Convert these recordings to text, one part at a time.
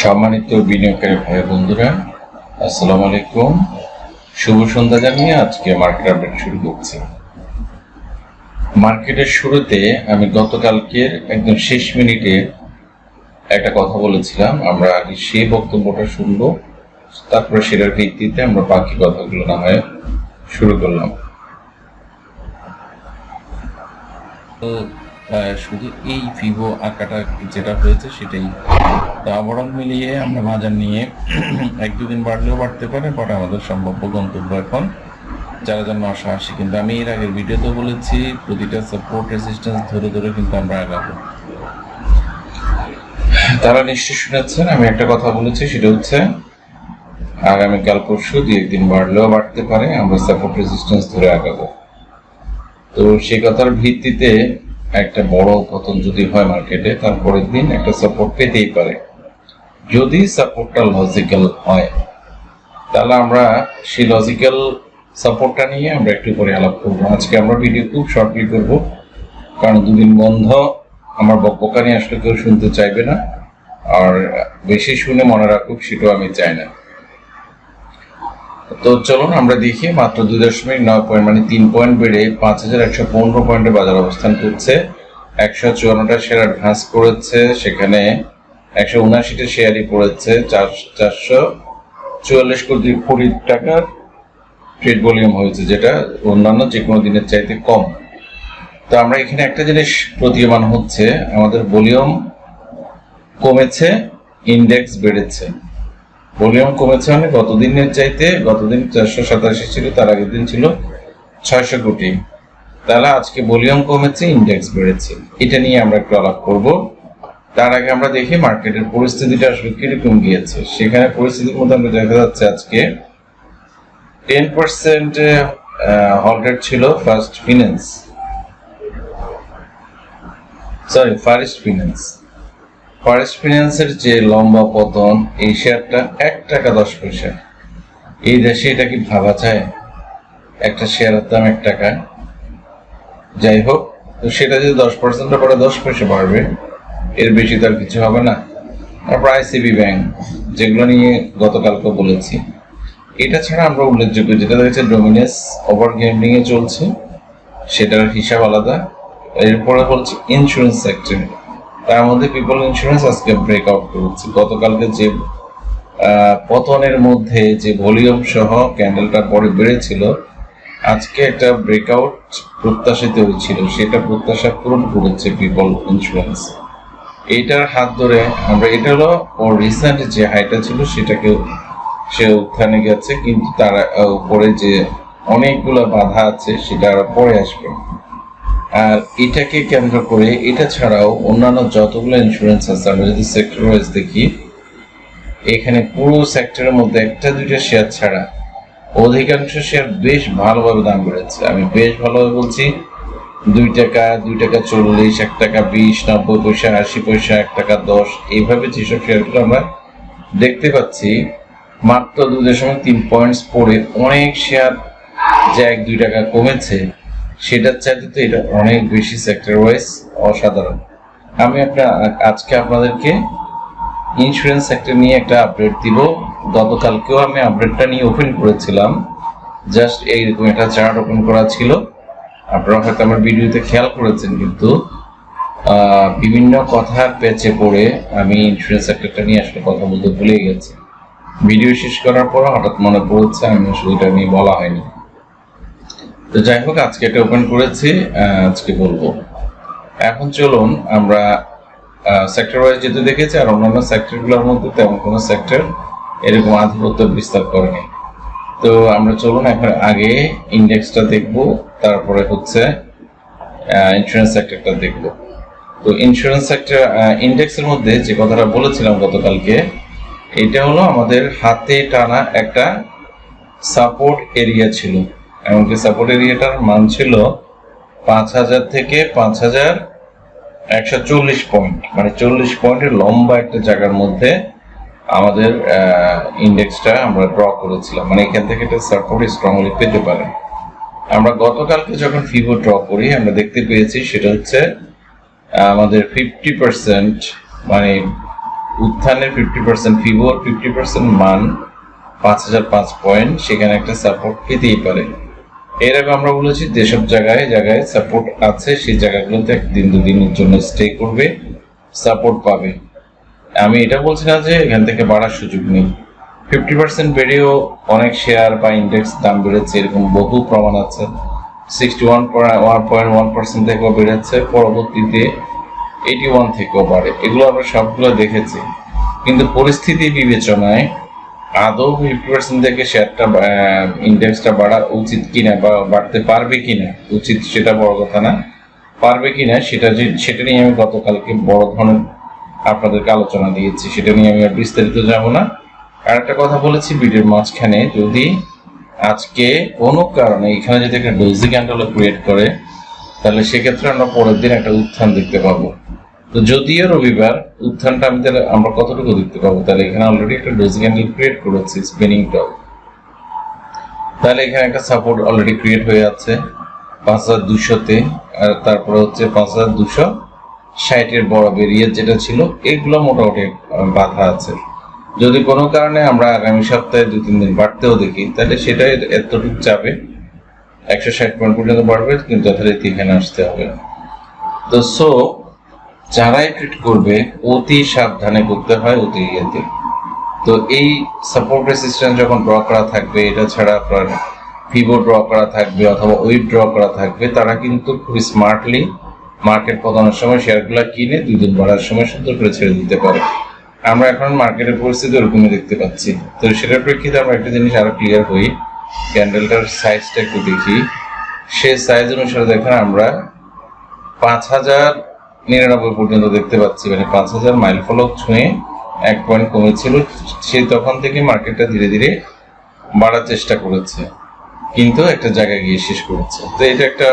সম্মানিত বিনিয়োগকারী ভাই বন্ধুরা, আসসালামু আলাইকুম। শুভ সন্ধ্যা জানিয়ে আজকে মার্কেট আপডেট শুরু করছি। মার্কেটের শুরুতে আমি গতকালকের একদম শেষ মিনিটে একটা কথা বলেছিলাম। আমরা আগে সেই বক্তব্যটা শুনব, তারপরে সেটার ভিত্তিতে আমরা বাকি কথাগুলো না হয় শুরু করলাম। শুধু এই ভিভো আঁকাটা যেটা হয়েছে সেটাই। তো আবরণ মিলিয়ে আমরা বাজার নিয়ে এক দুদিন বাড়লেও বাড়তে পারে, বাট আমাদের সম্ভাব্য গন্তব্য এখন যারা যেন অসাহসী কিন্তু আমি এর আগের ভিডিওতে বলেছি, প্রতিটা সাপোর্ট রেসিস্ট্যান্স ধরে ধরে কিন্তু আমরা আগাবো। তারা নিশ্চয় শুনেছেন, আমি একটা কথা বলেছি, সেটা হচ্ছে আগামীকাল পরশু দুই একদিন বাড়লেও বাড়তে পারে, আমরা সাপোর্ট রেসিস্ট্যান্স ধরে আগাবো। তো সেই কথার ভিত্তিতে একটা বড় পতন যদি হয় মার্কেটে, তারপরের দিন একটা সাপোর্ট পেতেই পারে। যদি সাপোর্টটা লজিক্যাল হয়, তাহলে আমরা সেই লজিক্যাল সাপোর্টটা নিয়ে আমরা একটু পরে আলাপ করব। আজকে আমরা ভিডিও খুব শর্টলি করব, কারণ দুদিন বন্ধ, আমার বকবকানি আসলে কেউ শুনতে চাইবে না, আর বেশি শুনে মনে রাখুক, সেটাও আমি চাই না। তো চলুন, আমরা দেখি মাত্র দুই দশমিক নয় পয়েন্ট মানে তিন পয়েন্ট বেড়ে পাঁচ হাজার একশো পনেরো পয়েন্টে বাজার অবস্থান করছে। একশো চুয়ান্নটা শেয়ার অ্যাডভান্স করেছে, সেখানে একশো উনাশিটা শেয়ারই পড়েছে। চার, চারশো চুয়াল্লিশ কোটি কোটি টাকার ট্রেড ভলিউম হয়েছে, যেটা অন্যান্য যে কোনো দিনের চাইতে কম। তো আমরা এখানে একটা জিনিস প্রতীয়মান হচ্ছে, আমাদের ভলিউম কমেছে ইন্ডেক্স বেড়েছে। ভলিউম কমেছে মানে গত দিনের চাইতে, গতদিন চারশো সাতাশি ছিল, তার আগের দিন ছিল ছয়শো কোটি। তাহলে আজকে ভলিউম কমেছে ইন্ডেক্স বেড়েছে। এটা নিয়ে আমরা একটু আলাপ করব। তার আগে আমরা দেখি মার্কেটের পরিস্থিতিটা আসলে কীরকম গিয়েছে। সেখানে পরিস্থিতির মধ্যে আমরা দেখা যাচ্ছে আজকে টেন পার্সেন্ট হলরেট ছিল first finance sorry first finance forest ফিন্যান্সের যে লম্বা পতন, এই শেয়ারটা এক টাকা দশ পয়সা। এই দেশে এটা কি ভাবা যায়? একটা শেয়ারের দাম এক টাকা। যাই হোক, তো সেটা যদি দশ পার্সেন্ট পরে দশ পয়সা বাড়বে, এর বেশি তো আর কিছু হবে না। তারপর আইসিবি ব্যাংক যেগুলো নিয়ে গতকালকে বলেছি। এটা ছাড়া আমরা উল্লেখযোগ্য যেটা দেখেছে ডোমিনেস ওভার গেমিং এ চলছে। সেটার হিসাব আলাদা। এরপরে বলছি ইন্স্যুরেন্স সেক্টর তার মধ্যে পিপল ইন্স্যুরেন্স আজকে ব্রেকআউট করেছে। গতকালকে যে পতনের মধ্যে যে ভলিউম সহ ক্যান্ডেলটা পরে বেড়েছিল, আজকে একটা ব্রেকআউট প্রত্যাশিত হয়েছিল। সেটা প্রত্যাশা পূরণ করেছে পিপল ইন্স্যুরেন্স এইটার হাত ধরে আমরা, এটা হলো ওর রিসেন্ট যে হাইটা ছিল সেটাকে সে উত্থানে গেছে, কিন্তু তার উপরে যে অনেকগুলো বাধা আছে, সেটা পরে আসবে আর এটাকে কেন্দ্র করে এটা ছাড়াও অন্যান্য যতগুলো ইন্স্যুরেন্স আছে, আমরা যদি সেক্টর ওয়াইজ দেখি, এখানে পুরো সেক্টরের মধ্যে একটা, দুইটা শেয়ার ছাড়া অধিকাংশ শেয়ার বেশ ভালোভাবে দাম বেড়েছে। আমি বেশ ভালোভাবে বলছি, দুই টাকা দুই টাকা চল্লিশ, এক টাকা বিশ, নব্বই পয়সা, আশি পয়সা, এক টাকা দশ, এইভাবে যেসব শেয়ারগুলো আমরা দেখতে পাচ্ছি, মাত্র দু দশমিক তিন পয়েন্টস পড়ে অনেক শেয়ার যে এক, দুই টাকা কমেছে। সেটার চাইতে তো এটা অনেক বেশি সেক্টর ওয়াইজ অসাধারণ। আমি আপনার আজকে আপনাদেরকে ইন্স্যুরেন্স সেক্টর নিয়ে একটা আপডেট দিব। গতকালকেও আমি আপডেটটা নিয়ে ওপেন করেছিলাম। জাস্ট এইরকম একটা চার্ট ওপেন করা ছিল। আপনারা হয়তো আমার ভিডিওতে খেয়াল করেছেন কিন্তু বিভিন্ন কথার পেছে পড়ে আমি ইন্স্যুরেন্স সেক্টরটা নিয়ে আসলে কথা বলতে ভুলে গেছি। ভিডিও শেষ করার পর হঠাৎ মনে পড়েছে, আমি আসলে এটা নিয়ে বলা হয়নি। তো যাই হোক, আজকে এটা ওপেন করেছি আজকে বলব। এখন চলুন, আমরা সেক্টর ওয়াইজ যেতে দেখেছি, আর অন্যান্য সেক্টরগুলোর মধ্যে তেমন কোনো সেক্টর এরকম আধিপত্য বিস্তার করেনি। তো আমরা চলুন, এখন আগে ইন্ডেক্সটা দেখব, তারপরে হচ্ছে ইন্স্যুরেন্স সেক্টরটা দেখব। তো ইন্স্যুরেন্স সেক্টর ইন্ডেক্সের মধ্যে যে কথাটা বলেছিলাম গতকালকে, এটা হলো আমাদের হাতে টানা একটা সাপোর্ট এরিয়া ছিল। এমনকি সাপোর্ট এরিয়াটার মান ছিল পাঁচ হাজার থেকে পাঁচ হাজার একশো চল্লিশ পয়েন্ট মানে চল্লিশ পয়েন্টের লম্বা একটা জায়গার মধ্যে আমাদের ইন্ডেক্সটা আমরা ড্র করেছিলাম। মানে এখান থেকে একটা সাপোর্ট স্ট্রংলি পেতে পারে আমরা গতকালকে যখন ফিভো ড্র করি, আমরা দেখতে পেয়েছি সেটা হচ্ছে আমাদের ফিফটি পার্সেন্ট মানে উত্থানের ফিফটি পার্সেন্ট ফিভোর ফিফটি পার্সেন্ট মান পাঁচ হাজার পাঁচ পয়েন্ট সেখানে একটা সাপোর্ট পেতেই পারে। এর আগে আমরা বলেছি যেসব জায়গায় জায়গায় সাপোর্ট আছে, সেই জায়গাগুলোতে একদিন দুদিনের জন্য স্টে করবে সাপোর্ট পাবে। আমি এটা বলছি না যে এখান থেকে বাড়ার সুযোগ নেই। ফিফটি পার্সেন্ট বেড়েও অনেক শেয়ার বা ইন্ডেক্স দাম বেড়েছে, এরকম বহু প্রমাণ আছে। Sixty one point one point one percent থেকেও বেড়েছে, পরবর্তীতে এইটি ওয়ান থেকেও বাড়ে। এগুলো আমরা সবগুলো দেখেছি। কিন্তু পরিস্থিতি বিবেচনায় আদৌ ফিফটি পার্সেন্ট থেকে শেয়ারটা ইন্ডেক্সটা বাড়া উচিত কিনা বা বাড়তে পারবে কিনা? উচিত সেটা বড় কথা না। পারবে কিনা সেটা যে, সেটা নিয়ে আমি গতকালকে বড় ধরনের আপনাদেরকে আলোচনা দিয়েছি। সেটা নিয়ে আমি আর বিস্তারিত যাব না। আর একটা কথা বলেছি ভিডিওর মাঝখানে, যদি আজকে কোনো কারণে এখানে যদি একটা ডোজি ক্যান্ডেল ক্রিয়েট করে, তাহলে সেক্ষেত্রে আমরা পরের দিন একটা উত্থান দেখতে পাবো। তো যদিও রবিবার উত্থানটা আমি তাহলে আমরা কতটুকু দেখতে পাবো? তাহলে এখানে অলরেডি একটা ডোজি ক্যান্ডেল ক্রিয়েট করেছি স্পিনিং টপ তাহলে এখানে একটা সাপোর্ট অলরেডি ক্রিয়েট হয়ে আছে পাঁচ হাজার দুশোতে আর তারপরে হচ্ছে পাঁচ হাজার দুশো ষাটের বড় বেরিয়ে যেটা ছিল, এগুলো মোটামুটি বাধা আছে। যদি কোনো কারণে আমরা আগামী সপ্তাহে দু তিন দিন বাড়তেও দেখি, তাহলে সেটা এতটুকু চাপে একশো ষাট পয়েন্ট পর্যন্ত বাড়বে, কিন্তু যথারীতি এখানে আসতে হবে। তো সো যারাই ট্রিট করবে, অতি সাবধানে করতে হয়, অতি ইয়েতে। তো এই সাপোর্ট রেসিস্ট্যান্স যখন ড্র করা থাকবে, এটা ছাড়া আপনার ভিভো ড্র করা থাকবে অথবা ওয়েব ড্র করা থাকবে, তারা কিন্তু খুবই স্মার্টলি মার্কেট পতনের সময় শেয়ারগুলো কিনে দুই দিন বাড়ার সময় সুন্দর করে ছেড়ে দিতে পারে। আমরা এখন মার্কেটের পরিস্থিতি ওরকমই দেখতে পাচ্ছি। তো সেটার প্রেক্ষিতে আমরা একটা জিনিস আরও ক্লিয়ার হই ক্যান্ডেলটার সাইজটা একটু দেখি। সে সাইজ অনুসারে দেখেন আমরা পাঁচ হাজার নিরানব্বই পর্যন্ত দেখতে পাচ্ছি মানে পাঁচ হাজার মাইল ফলক ছুঁয়ে এক পয়েন্ট কমেছিল। সে তখন থেকে মার্কেটটা ধীরে ধীরে বাড়ার চেষ্টা করেছে, কিন্তু একটা জায়গায় গিয়ে শেষ করেছে। তো এটা একটা,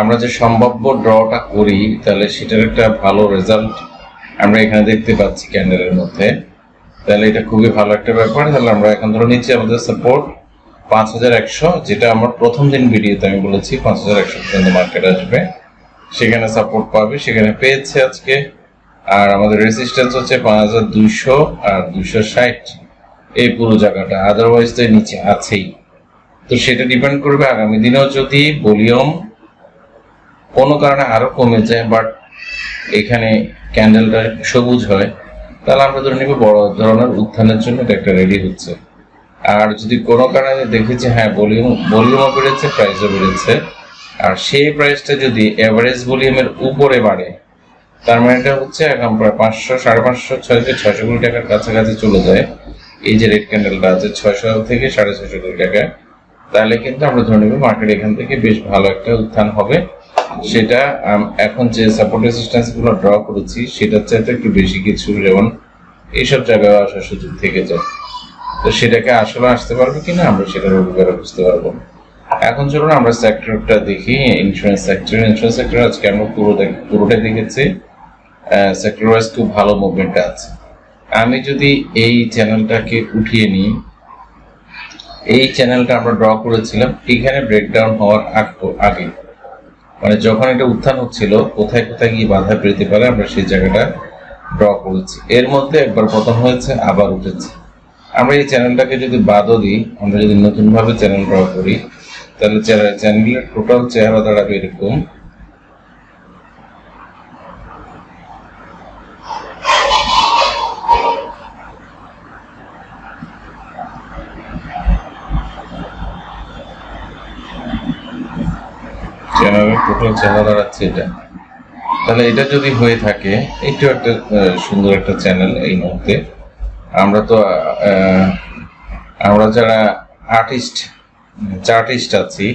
আমরা যে সম্ভাব্য ড্রটা করি, তাহলে সেটার একটা ভালো রেজাল্ট আমরা এখানে দেখতে পাচ্ছি ক্যান্ডেলের মধ্যে। তাহলে এটা খুবই ভালো একটা ব্যাপার। তাহলে আমরা এখন ধরে নিচ্ছি আমাদের সাপোর্ট পাঁচ হাজার একশো, যেটা আমার প্রথম দিন ভিডিওতে আমি বলেছি, পাঁচ হাজার একশো পর্যন্ত মার্কেট আসবে। সেখানে সাপোর্ট পাবে, সেখানে পেয়েছে আজকে। আর আমাদের রেজিস্ট্যান্স হচ্ছে পাঁচ হাজার দুইশো আর দুইশো ষাট। এই পুরো জায়গাটা। আদারওয়াইজ তো নিচে আছেই। তো সেটা ডিপেন্ড করবে আগামী দিনেও যদি ভলিউম কোনো কারণে আরও কমে যায় বাট এখানে ক্যান্ডেলটা সবুজ হয়, তাহলে আমরা ধরে নিব বড় ধরনের উত্থানের জন্য এটা একটা রেডি হচ্ছে। আর যদি কোনো কারণে দেখেছি হ্যাঁ ভলিউম ভলিউমও বেড়েছে প্রাইসও বেড়েছে আর সেই প্রাইসটা যদি এভারেজ ভলিউমের উপরে বাড়ে, তার মানে এটা হচ্ছে এখন প্রায় পাঁচশো, সাড়ে পাঁচশো থেকে ছয়শো কোটি টাকার কাছাকাছি চলে যায়। এই যে রেড ক্যান্ডেলটা আছে, ছয়শো থেকে সাড়ে ছয়শো কোটি টাকা। তাহলে কিন্তু আমরা ধরে নেব মার্কেট এখান থেকে বেশ ভালো একটা উত্থান হবে। সেটা এখন যে সাপোর্ট রেজিস্ট্যান্সগুলো ড্র করেছি, সেটার চাইতে একটু বেশি কিছু যেমন এইসব জায়গায় আসার সুযোগ থেকে যায়। তো সেটাকে আসলে আসতে পারবে কিনা, আমরা সেটা রবিবারে বুঝতে পারব এখন চলুন আমরা সেক্টরটা দেখি ইন্স্যুরেন্স সেক্টর ইন্স্যুরেন্স সেক্টর আজকে আমরা পুরো পুরোটাই দেখেছি। সেক্টর ওয়াইজ খুব ভালো মুভমেন্ট আছে। আমি যদি এই চ্যানেলটাকে উঠিয়ে নিই, এই চ্যানেলটা আমরা ড্র করেছিলাম, এখানে ব্রেকডাউন হওয়ার আগ- আগে। মানে যখন এটা উত্থান হচ্ছিল, কোথায় কোথায় গিয়ে বাধা পেতে পারে, আমরা সেই জায়গাটা ড্র করেছি। এর মধ্যে একবার পতন হয়েছে, আবার উঠেছে। আমরা এই চ্যানেলটাকে যদি বাদও দিই, আমরা যদি নতুনভাবে চ্যানেল ড্র করি তাহলে চ্যানেলের টোটাল চেহারা দাঁড়াবে এরকম। চ্যানেলের টোটাল চেহারা দাঁড়াচ্ছে এটা। তাহলে এটা যদি হয়ে থাকে, একটু সুন্দর একটা চ্যানেল এই আমরা তো আমরা যারা আর্টিস্ট চার্টিস্ট আছি।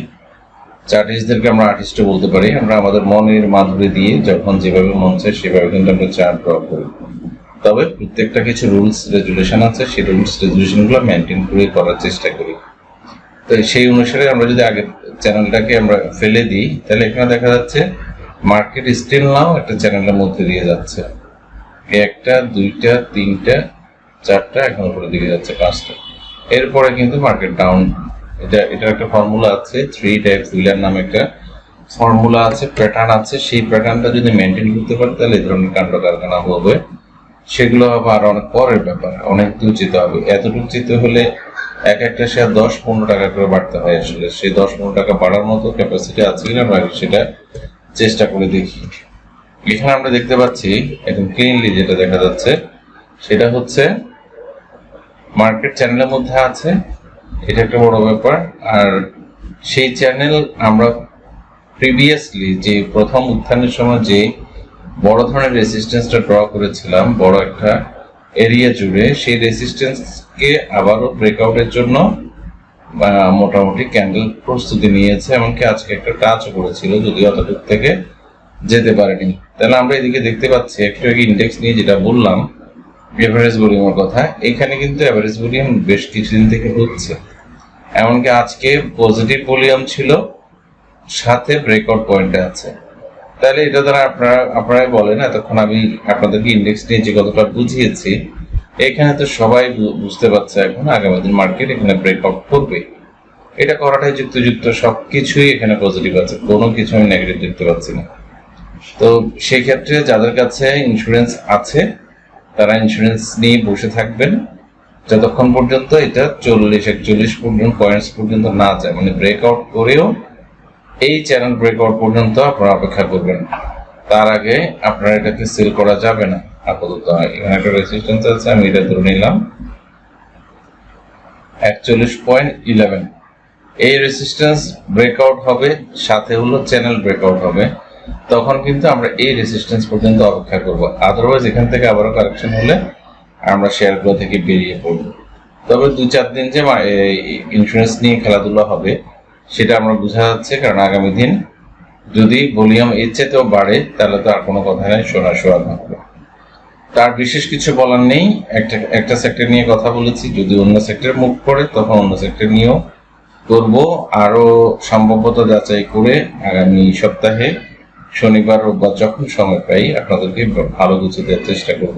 চার্টিস্টদেরকে আমরা আর্টিস্টও বলতে পারি। আমরা আমাদের মনের মাধুরী দিয়ে যখন যেভাবে মন চায় সেভাবে কিন্তু আমরা চার্ট ড্র করি। তবে প্রত্যেকটা কিছু রুলস রেজুলেশন আছে। সেই রুলস রেজুলেশনগুলো মেনটেন করে করার চেষ্টা করি। তো সেই অনুসারে আমরা যদি আগে চ্যানেলটাকে আমরা ফেলে দিই, তাহলে এখানে দেখা যাচ্ছে মার্কেট স্টিল নাও একটা চ্যানেলের মধ্যে দিয়ে যাচ্ছে। একটা, দুইটা, তিনটা, চারটা, এখন উপরে দিকে যাচ্ছে পাঁচটা। এরপরে কিন্তু মার্কেট ডাউন এটা, এটার একটা ফর্মুলা আছে থ্রি টাইপ হুইলার নামে একটা ফর্মুলা আছে প্যাটার্ন আছে। সেই প্যাটার্নটা যদি মেনটেন করতে পারে, তাহলে এই ধরনের কাণ্ড কারখানা হবে। সেগুলো হবে আর অনেক পরের ব্যাপার, অনেক দূর হবে। এতটুকু যেতে হলে এক একটা শেয়ার দশ পনেরো টাকা করে বাড়তে হয় আসলে। সেই দশ পনেরো টাকা বাড়ার মতো ক্যাপাসিটি আছে কিনা, আমরা সেটা চেষ্টা করে দেখি। এখানে আমরা দেখতে পাচ্ছি, একদম ক্লিনলি যেটা দেখা যাচ্ছে, সেটা হচ্ছে মার্কেট চ্যানেলের মধ্যে আছে। এটা একটা বড় ব্যাপার। আর সেই চ্যানেল আমরা প্রিভিয়াসলি যে প্রথম উত্থানের সময় যে বড় ধরনের রেসিস্টেন্সটা ড্র করেছিলাম, বড় একটা এরিয়া জুড়ে, সেই রেসিস্টেন্সকে আবারও ব্রেকআউটের জন্য মোটামুটি ক্যান্ডেল প্রস্তুতি নিয়েছে, এমনকি আজকে একটা টাচ করেছিল, যদিও অতটুক থেকে যেতে পারেনি। তাহলে আমরা এদিকে দেখতে পাচ্ছি, একটু আগে ইন্ডেক্স নিয়ে যেটা বললাম এভারেজ ভলিউমের কথা, এখানে কিন্তু এভারেজ ভলিউম বেশ কিছুদিন থেকে হচ্ছে। এমনকি আজকে পজিটিভ ভলিউম ছিল, সাথে ব্রেকআউট পয়েন্টে আছে। তাহলে এটা দ্বারা আপনারা, আপনারাই বলেন, এতক্ষণ আমি আপনাদেরকে ইন্ডেক্স নিয়ে যে কতটা বুঝিয়েছি, এখানে তো সবাই বুঝতে পারছে এখন আগামী দিন মার্কেট এখানে ব্রেকআউট করবে। এটা করাটাই যুক্তযুক্ত, সবকিছুই এখানে পজিটিভ আছে, কোনো কিছু আমি নেগেটিভ দেখতে পাচ্ছি না। তো সেই ক্ষেত্রে যাদের কাছে ইন্স্যুরেন্স আছে, তারা ইন্স্যুরেন্স নিয়ে বসে থাকবেন। যতক্ষণ পর্যন্ত এটা চল্লিশ, একচল্লিশ পর্যন্ত পয়েন্টস পর্যন্ত না যায় মানে ব্রেকআউট করেও এই চ্যানেল ব্রেকআউট পর্যন্ত আপনারা অপেক্ষা করবেন। তার আগে আপনার এটাকে সেল করা যাবে না। আপাতত এখানে একটা রেজিস্ট্যান্স আছে, আমি এটা ধরে নিলাম। একচল্লিশ পয়েন্ট ইলেভেন এই রেজিস্ট্যান্স ব্রেকআউট হবে, সাথে হলো চ্যানেল ব্রেকআউট হবে। তখন কিন্তু আমরা এই রেজিস্ট্যান্স পর্যন্ত অপেক্ষা করব। আদারওয়াইজ এখান থেকে আবারও কারেকশন হলে আমরা শেয়ারগুলো থেকে বেরিয়ে পড়ব। তবে দু চার দিন যে ইন্স্যুরেন্স নিয়ে খেলাধুলা হবে, সেটা আমরা বোঝা যাচ্ছে, কারণ আগামী দিন যদি ভলিউম এর চেয়েতেও বাড়ে, তাহলে তো আর কোনো কথা নেই, সোনা সোয়া থাকবে। তার বিশেষ কিছু বলার নেই। একটা একটা সেক্টর নিয়ে কথা বলেছি, যদি অন্য সেক্টর মুভ করে, তখন অন্য সেক্টর নিয়েও করব। আরও সম্ভবত যাচাই করে আগামী সপ্তাহে শনিবার, রোববার যখন সময় পাই, আপনাদেরকে ভালো কিছু দেওয়ার চেষ্টা করব।